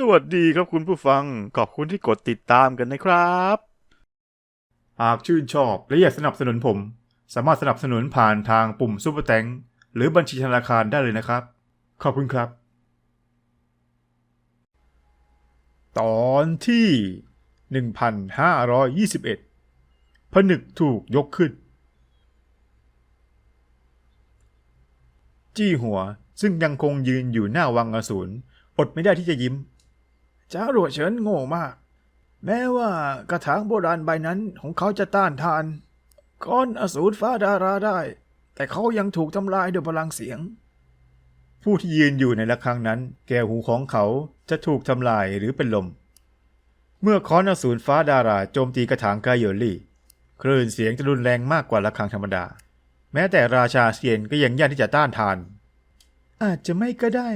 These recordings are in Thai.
สวัสดีครับคุณผู้ฟัง ขอบคุณที่กดติดตามกันนะครับ หากชื่นชอบและอยากสนับสนุนผม สามารถสนับสนุนผ่านทางปุ่มซุปเปอร์แตงหรือบัญชีธนาคารได้เลยนะครับ ขอบคุณครับ ตอนที่ 1521 ผนึกถูกยกขึ้น จี้หัวซึ่งยังคงยืนอยู่หน้าวังอสูรอดไม่ได้ที่จะยิ้ม จ้ารวดเฉินโง่มาก แม้ว่ากระถางโบราณใบนั้นของเขาจะต้านทานก้อนอสูรฟ้าดาราได้ แต่เขายังถูกทำลายด้วยพลังเสียง ผู้ที่ยืนอยู่ในระฆังนั้น แก้วหูของเขาจะถูกทำลายหรือเป็นลม เมื่อค้อนอสูรฟ้าดาราโจมตีกระถางไกโยลี่คลื่นเสียงจะรุนแรงมากกว่าระฆังธรรมดา แม้แต่ราชาเซียนก็ยังยากที่จะต้านทาน อาจจะไม่ก็ได้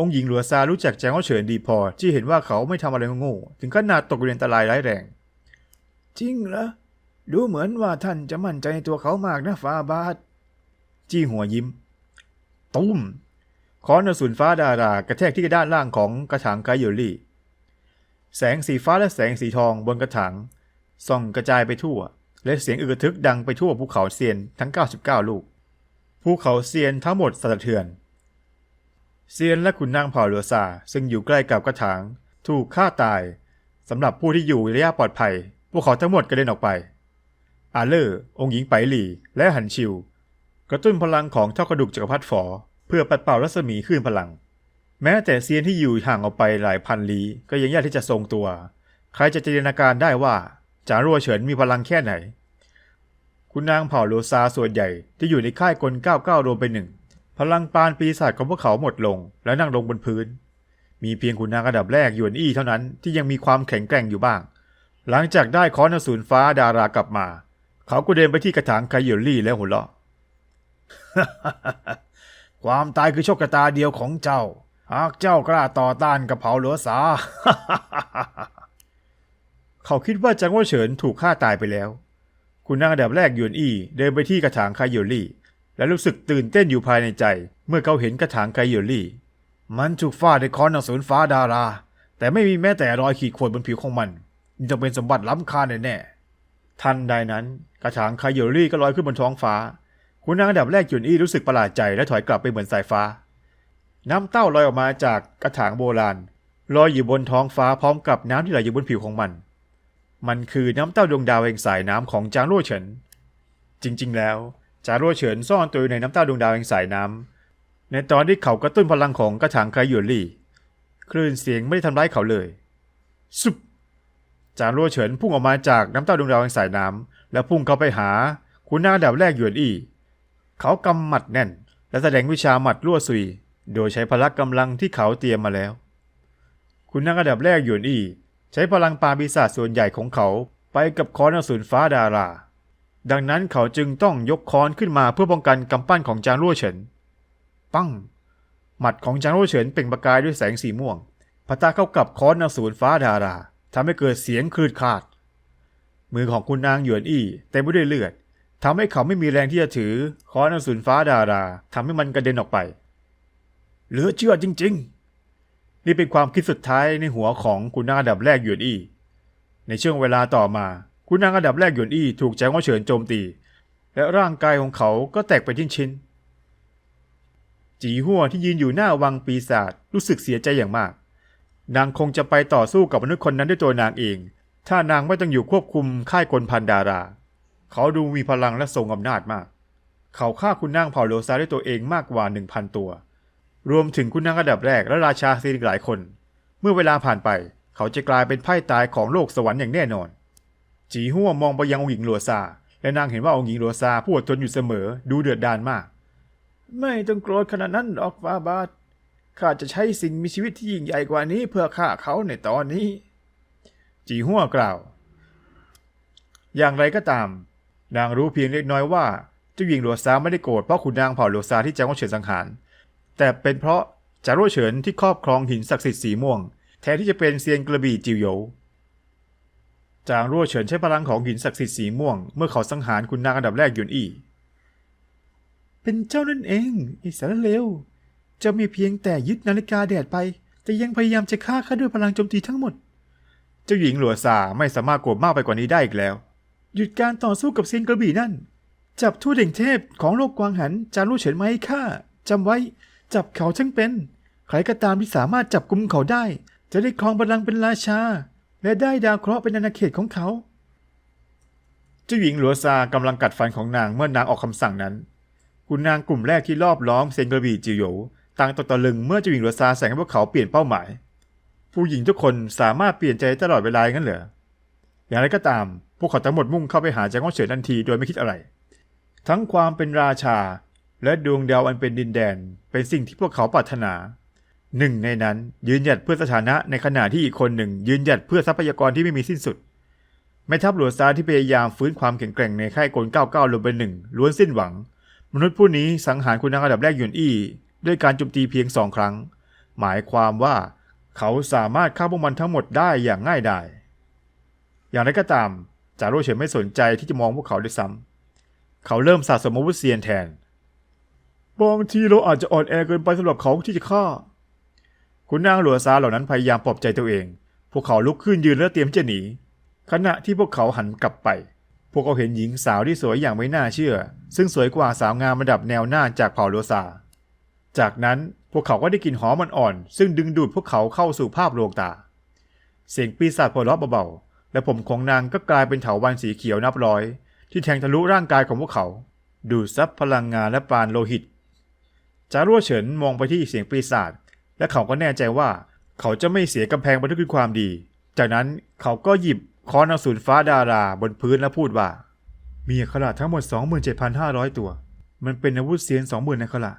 องค์หญิงหลัวซารู้จักแจงว่าเฉินดีพอ ที่เห็นว่าเขาไม่ทำอะไรโง่ๆถึงขนาดตกอยู่ในอันตรายร้ายแรง จริงเหรอ ดูเหมือนว่าท่านจะมั่นใจในตัวเขามากนะฟ้าบาท จี้หัวยิ้ม ตุ้มค้อนอสูรฟ้าดารากระแทกที่ด้านล่างของกระถางไกโยลี่ แสงสีฟ้าและแสงสีทองบนกระถางส่องกระจายไปทั่ว และเสียงอึกทึกดังไปทั่วภูเขาเซียนทั้ง 99 ลูก ภูเขาเซียนทั้งหมดสะเทือน เซียนและขุนนางเผ่าหลัวซาซึ่งอยู่ใกล้กับกระถาง ถูกฆ่าตายสำหรับผู้ที่อยู่ระยะปลอดภัย พวกเขาทั้งหมดกระเด็นออกไป อาเลอร์องค์หญิงไปหลี่ และหันชิว กระตุ้นพลังของเท่ากระดูกจักรพรรดิฝอ เพื่อปัดเป่ารัศมีขึ้นพลัง แม้แต่เซียนที่อยู่ห่างออกไปหลายพันลี้ก็ยังยากที่จะทรงตัว ใครจะจินตนาการได้ว่าจารัวเฉินมีพลังแค่ไหน คุณนางเผ่าโลซาส่วนใหญ่ที่อยู่ในค่ายกล99รวมเป็นหนึ่ง พลังปานปีศาจของพวกเขาหมดลงและนั่งลงบนพื้น มีเพียงขุนนางระดับแรกหยวนอี้เท่านั้นที่ยังมีความแข็งแกร่งอยู่บ้าง หลังจากได้ค้อนอสูรฟ้าดารากลับมา เขาก็เดินไปที่กระถางไคหยลี่แล้วหัวเราะความตายคือโชคชะตาเดียวของเจ้า หากเจ้ากล้าต่อต้านกับเผาหลัวสา เขาคิดว่าจังว่าเฉินถูกฆ่าตายไปแล้ว คุณนางระดับแรกหยวนอี้เดินไปที่กระถางไคหยลี่ และรู้สึกตื่นเต้นอยู่ภายในใจ เมื่อเขาเห็นกระถางไคหยลี่ มันถูกฟาดด้วยค้อนอสูรฟ้าดารา แต่ไม่มีแม้แต่รอยขีดข่วนบนผิวของมันนี่ต้องเป็นสมบัติล้ำค่าแน่ๆทันใดนั้นกระถางไคหยลี่ก็ลอยขึ้นบนท้องฟ้า คุณนางระดับแรกหยวนอี้รู้สึกประหลาดใจและถอยกลับไปเหมือนสายฟ้า น้ำเต้าลอยออกมาจากกระถางโบราณลอยอยู่บนท้องฟ้าพร้อมกับน้ำที่ไหลอยู่บนผิวของมัน มันคือน้ำเต้าดวงดาวแห่งสายน้ำของจางรั่เฉิน จริง ๆ แล้ว จารัวเฉินซ่อนตัวอยู่ในน้ำเต้าดวงดาวแห่งสายน้ำในตอนที่เขากระตุ้นพลังของกระถางไคหยวนลี่ คลื่นเสียงไม่ได้ทำร้ายเขาเลยสุบจารัวเฉินพุ่งออกมาจากน้ำเต้าดวงดาวแห่งสายน้ำแล้วพุ่งเข้าไปหาคุณน้าดับแรกหยวนอี้เขากำหมัดแน่น และแสดงวิชาหมัดลั่วซุย โดยใช้พละกำลังที่เขาเตรียมมาแล้ว คุณนางอันดับแรกหยวนอี้ใช้พลังปราปีศาจส่วนใหญ่ของเขาไปกับคอนอสูรฟ้าดารา ดังนั้นเขาจึงต้องยกค้อนขึ้นมาเพื่อป้องกันกำปั้นของจางรั่วเฉิน ปั้ง หมัดของจางรั่วเฉินเปล่งประกายด้วยแสงสีม่วงปะทะเข้ากับค้อนอสูรฟ้าดาราทำให้เกิดเสียงคลืดคลาด มือของคุณนางหยวนอี้เต็มไปด้วยเลือดทำให้เขาไม่มีแรงที่จะถือค้อนอสูรฟ้าดาราทำให้มันกระเด็นออกไป เหลือเชื่อจริง ๆ นี่เป็นความคิดสุดท้ายในหัวของคุณนางดับแรกหยวนอี้ในช่วงเวลาต่อมา คุณนางอันดับแรกหยวนอี้ถูกแจ้งว่าเฉินโจมตี และร่างกายของเขาก็แตกเป็นชิ้น จีหัวที่ยืนอยู่หน้าวังปีศาจรู้สึกเสียใจอย่างมาก นางคงจะไปต่อสู้กับมนุษย์คนนั้นด้วยตัวนางเอง ถ้านางไม่ต้องอยู่ควบคุมค่ายกลพันดารา เขาดูมีพลังและทรงอำนาจมาก เขาฆ่าคุณนางเผ่าโลซาด้วยตัวเองมากกว่าหนึ่งพันตัว รวมถึงคุณนางอันดับแรกและราชาซีอีกหลายคน เมื่อเวลาผ่านไป เขาจะกลายเป็นไพ่ตายของโลกสวรรค์อย่างแน่นอน จีหัวมองไปยังองค์หญิงหลัวซาและนางเห็นว่าองค์หญิงหลัวซาผู้อดทนอยู่เสมอดูเดือดดาลมาก ไม่ต้องโกรธขนาดนั้นหรอกฟาบาทข้าจะใช้สิ่งมีชีวิตที่ยิ่งใหญ่กว่านี้เพื่อฆ่าเขาในตอนนี้ จีหัวกล่าว อย่างไรก็ตาม นางรู้เพียงเล็กน้อยว่าเจ้าหญิงหลัวซาไม่ได้โกรธเพราะขุนนางเผ่าหลัวซาที่จางว่เฉินสังหาร แต่เป็นเพราะจารุเฉินที่ครอบครองหินศักดิ์สิทธิ์สีม่วง แทนที่จะเป็นเซียนกระบี่จิวโยว จางรั่วเฉินใช้พลังของหินศักดิ์สิทธิ์สีม่วง เมื่อเขาสังหารคุณนางอันดับแรกหยวนอี้เป็นเจ้านั่นเองไอ้สารเลวเจะมีเพียงแต่ยึดนาฬิกาแดดไป แต่ยังพยายามจะฆ่าข้าด้วยพลังโจมตีทั้งหมด เจ้าหญิงหลัวซาไม่สามารถโกรธมากไปกว่านี้ได้อีกแล้ว หยุดการต่อสู้กับเซียนกระบี่นั่น จับทูตแห่งเทพของโลกกวางหันจารุเฉินมาให้ข้าจำไว้ จับเขาทั้งเป็น ใครก็ตามที่สามารถจับกุมเขาได้ จะได้ครองบัลลังก์เป็นราชา และได้ดาวเคราะห์เป็นอาณาเขตของเขา เจ้าหญิงหลัวซากำลังกัดฟันของนางเมื่อนางออกคำสั่งนั้นคุณนางกลุ่มแรกที่รอบล้อมเซนกระบี่จิวโยต่างตกตะลึงเมื่อเจ้าหญิงหลัวซาแสงให้พวกเขาเปลี่ยนเป้าหมาย ผู้หญิงทุกคนสามารถเปลี่ยนใจตลอดเวลางั้นเหรออย่างไรก็ตาม พวกเขาทั้งหมดมุ่งเข้าไปหาจางก้องเฉินทันทีโดยไม่คิดอะไร ทั้งความเป็นราชา และดวงดาวอันเป็นดินแดน เป็นสิ่งที่พวกเขาปรารถนา หนึ่งในนั้นยืนหยัดเพื่อสถานะในขณะที่อีกคนหนึ่ง ยืนหยัดเพื่อทรัพยากรที่ไม่มีสิ้นสุดแม่ทัพหลวงซาที่พยายามฟื้นความแข็งแกร่งในค่ายกล99ลงเป็นหนึ่งล้วนสิ้นหวัง มนุษย์ผู้นี้สังหารคุณนางอันดับแรกหยวนอี้ด้วยการโจมตีเพียงสองครั้ง หมายความว่าเขาสามารถฆ่าพวกมันทั้งหมดได้อย่างง่ายดายอย่างไรก็ตามจารุเฉินไม่สนใจที่จะมองพวกเขาด้วยซ้ำเขาเริ่มสะสมอาวุธเซียนแทนบางทีเราอาจจะอ่อนแอเกินไปสำหรับเขาที่จะฆ่า คุณนางหลัวซาเหล่านั้นพยายามปลอบใจตัวเอง พวกเขาลุกขึ้นยืนและเตรียมจะหนี ขณะที่พวกเขาหันกลับไป พวกเขาเห็นหญิงสาวที่สวยอย่างไม่น่าเชื่อ ซึ่งสวยกว่าสาวงามระดับแนวหน้าจากเผ่าโลซา จากนั้นพวกเขาก็ได้กลิ่นหอมอ่อนๆซึ่งดึงดูดพวกเขาเข้าสู่ภาพลวงตา เสียงปีศาจหัวเราะเบาๆ และผมของนางก็กลายเป็นเถาวัลย์สีเขียวนับร้อย ที่แทงทะลุร่างกายของพวกเขา ดูดซับพลังงานและปาณโลหิต จารัวเฉินมองไปที่เสียงปีศาจ และเขาก็แน่ใจว่า เขาจะไม่เสียกำแพงบันทึกความดี จากนั้นเขาก็หยิบค้อนอสูรฟ้าดาราบนพื้นและพูดว่า มีอักขระทั้งหมด 27,500 ตัว มันเป็นอาวุธเสียน 20,000อักขระ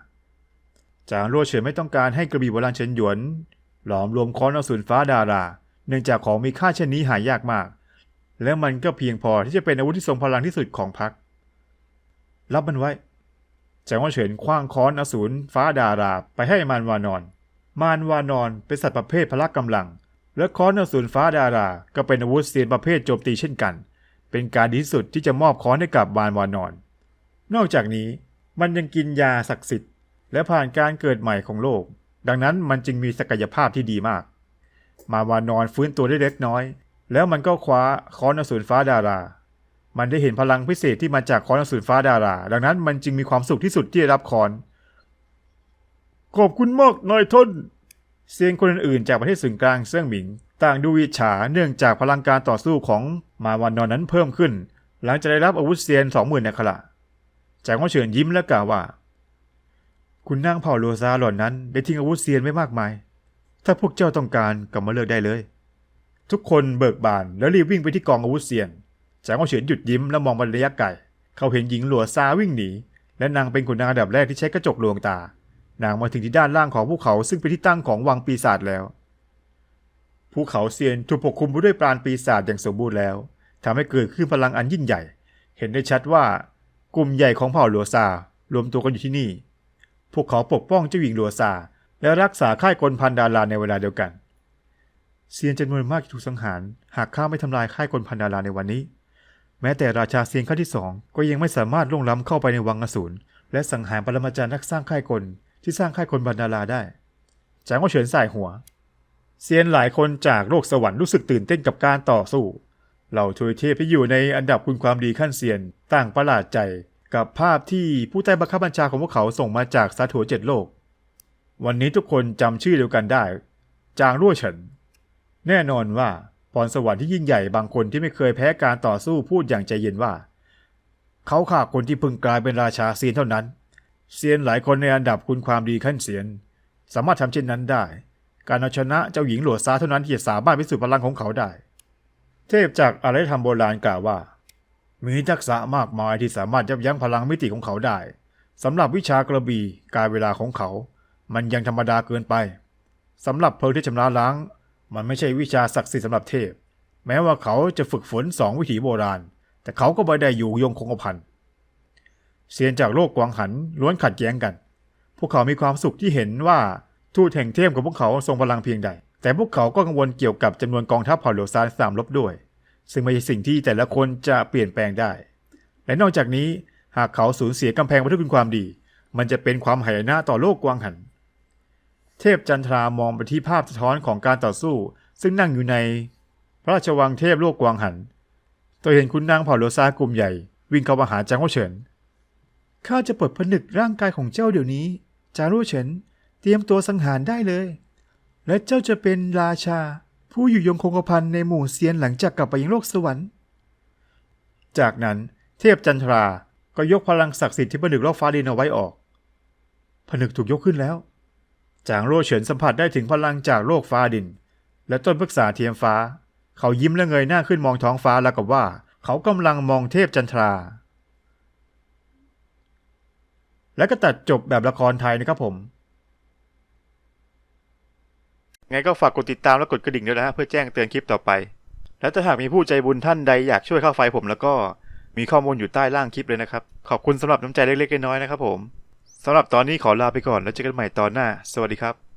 จางรั่วเฉินไม่ต้องการให้กระบี่โบราณเฉินหยวน หลอมรวมค้อนอสูรฟ้าดารา เนื่องจากของมีค่าเช่นนี้หายากมาก และมันก็เพียงพอที่จะเป็นอาวุธที่ทรงพลังที่สุดของพรรครับมันไว้จางว่าเฉินคว้างค้อนอสูรฟ้าดาราไปให้มารวานอน มารวานอนเป็นสัตว์ประเภทพละกำลัง และค้อนอสูรฟ้าดารา ก็เป็นอาวุธเซียนประเภทโจมตีเช่นกัน เป็นการดีที่สุดที่จะมอบค้อนให้กับมารวานอน นอกจากนี้มันยังกินยาศักดิ์สิทธิ์ และผ่านการเกิดใหม่ของโลก ดังนั้นมันจึงมีศักยภาพที่ดีมาก มาวานอนฟื้นตัวได้เล็กน้อย แล้วมันก็คว้าค้อนอสูรฟ้าดารา มันได้เห็นพลังพิเศษที่มาจากค้อนอสูรฟ้าดารา ดังนั้นมันจึงมีความสุขที่สุดที่ได้รับค้อน ขอบคุณมากนายท่านเซียนคนอื่นๆจากประเทศศูนกลางเซี่ยงหมิง ต่างดูวิจฉาเนื่องจากพลังการต่อสู้ของมาวานนอนนั้นเพิ่มขึ้น หลังจากได้รับอาวุธเซียนสองหมื่นนักขละจากว่าเฉินยิ้มและกล่าวว่า คุณนางเผ่าโลซาหล่านั้นได้ทิ้งอาวุธเซียนไว้มากมาย ถ้าพวกเจ้าต้องการกลับมาเลือกได้เลย ทุกคนเบิกบานแล้วรีบวิ่งไปที่กองอาวุธเซียนจากว่าเฉินหยุดยิ้มและมองไประยะไกลเขาเห็นหญิงหลัวซาวิ่งหนีและนางเป็นขุนนางอันดับแรกที่ใช้กระจกลวงตา นางมาถึงที่ด้านล่างของภูเขาซึ่งเป็นที่ตั้งของวังปีศาจแล้ว ภูเขาเซียนถูกปกคลุมไปด้วยปราณปีศาจอย่างสมบูรณ์แล้วทำให้เกิดขึ้นพลังอันยิ่งใหญ่ เห็นได้ชัดว่ากลุ่มใหญ่ของเผ่าหลัวซารวมตัวกันอยู่ที่นี่ พวกเขาปกป้องเจ้าหญิงหลัวซาและรักษาค่ายกลพันดาราในเวลาเดียวกัน เซียนจำนวนมากที่ถูกสังหาร หากข้าไม่ทำลายค่ายกลพันดาราในวันนี้ แม้แต่ราชาเซียนขั้นที่สองก็ยังไม่สามารถล่วงล้ำเข้าไปในวังอสูรและสังหารปรมาจารย์นักสร้างค่ายกล ที่สร้างค่ายกลพันดาราได้จางก็เฉินสายหัว เซียนหลายคนจากโลกสวรรค์รู้สึกตื่นเต้นกับการต่อสู้ เหล่าทวยเทพที่อยู่ในอันดับคุณความดีขั้นเซียนต่างประหลาดใจกับภาพที่ผู้ใต้บังคับบัญชาของพวกเขาส่งมาจากสาถัวเจ็ดโลก วันนี้ทุกคนจำชื่อเดียวกันได้ จางรั่วเฉิน แน่นอนว่าพรสวรรค์ที่ยิ่งใหญ่บางคนที่ไม่เคยแพ้การต่อสู้พูดอย่างใจเย็นว่า เขาฆ่าคนที่เพิ่งกลายเป็นราชาเซียนเท่านั้น เซียนหลายคนในอันดับคุณความดีขั้นเซียน สามารถทำเช่นนั้นได้ การเอาชนะเจ้าหญิงหลวงซาเท่านั้นที่จะสามารถพิสูจน์พลังของเขาได้ เทพจากอารยธรรมโบราณกล่าวว่า มีทักษะมากมายที่สามารถยับยั้งพลังมิติของเขาได้สำหรับวิชากระบี่การเวลาของเขา มันยังธรรมดาเกินไปสำหรับเพลิงที่ชำระล้าง มันไม่ใช่วิชาศักดิ์สิทธิ์สำหรับเทพ แม้ว่าเขาจะฝึกฝนสองวิถีโบราณ แต่เขาก็ไม่ได้อยู่ยงคงกระพัน เซียนจากโลกกวางหันล้วนขัดแย้งกัน พวกเขามีความสุขที่เห็นว่าทูตแห่งเทพของพวกเขาทรงพลังเพียงใด แต่พวกเขาก็กังวลเกี่ยวกับจำนวนกองทัพเผ่าเหลวซานสามลบด้วย ซึ่งไม่ใช่สิ่งที่แต่ละคนจะเปลี่ยนแปลงได้ และนอกจากนี้หากเขาสูญเสียกำแพงวัฒนคุณความดี มันจะเป็นความหายนะต่อโลกกวางหัน เทพจันทรามองไปที่ภาพสะท้อนของการต่อสู้ ซึ่งนั่งอยู่ใน พระราชวังเทพโลกกวางหันตัวเห็นคุณนางเผ่าโลซากลุ่มใหญ่ วิ่งเข้ามาหาจางโวเฉิน ข้าจะปลดผนึกร่างกายของเจ้าเดี๋ยวนี้ จางโวเฉิน เตรียมตัวสังหารได้เลย และเจ้าจะเป็นราชา ผู้อยู่ยงคงกระพันในหมู่เซียนหลังจากกลับไปยังโลกสวรรค์ จากนั้นเทพจันทราก็ยกพลังศักดิ์สิทธิ์ที่ผนึกโลกฟ้าดินเอาไว้ออก ผนึกถูกยกขึ้นแล้ว จางโร่เฉินสัมผัสได้ถึงพลังจากโลกฟ้าดิน และต้นพฤกษาเทียมฟ้า เขายิ้มและเงยหน้าขึ้นมองท้องฟ้าแล้วกับว่า เขากำลังมองเทพจันทรา และก็ตัดจบแบบละครไทยนะครับผมไงก็ฝากกดติดตามและกดกระดิ่งด้วยนะฮะเพื่อแจ้งเตือนคลิปต่อไป และถ้าหากมีผู้ใจบุญท่านใดอยากช่วยค่าไฟผมแล้วก็มีข้อมูลอยู่ใต้ล่างคลิปเลยนะครับ ขอบคุณสำหรับน้ำใจเล็กๆน้อยๆนะครับผมสำหรับตอนนี้ขอลาไปก่อนแล้วเจอกันใหม่ตอนหน้า สวัสดีครับ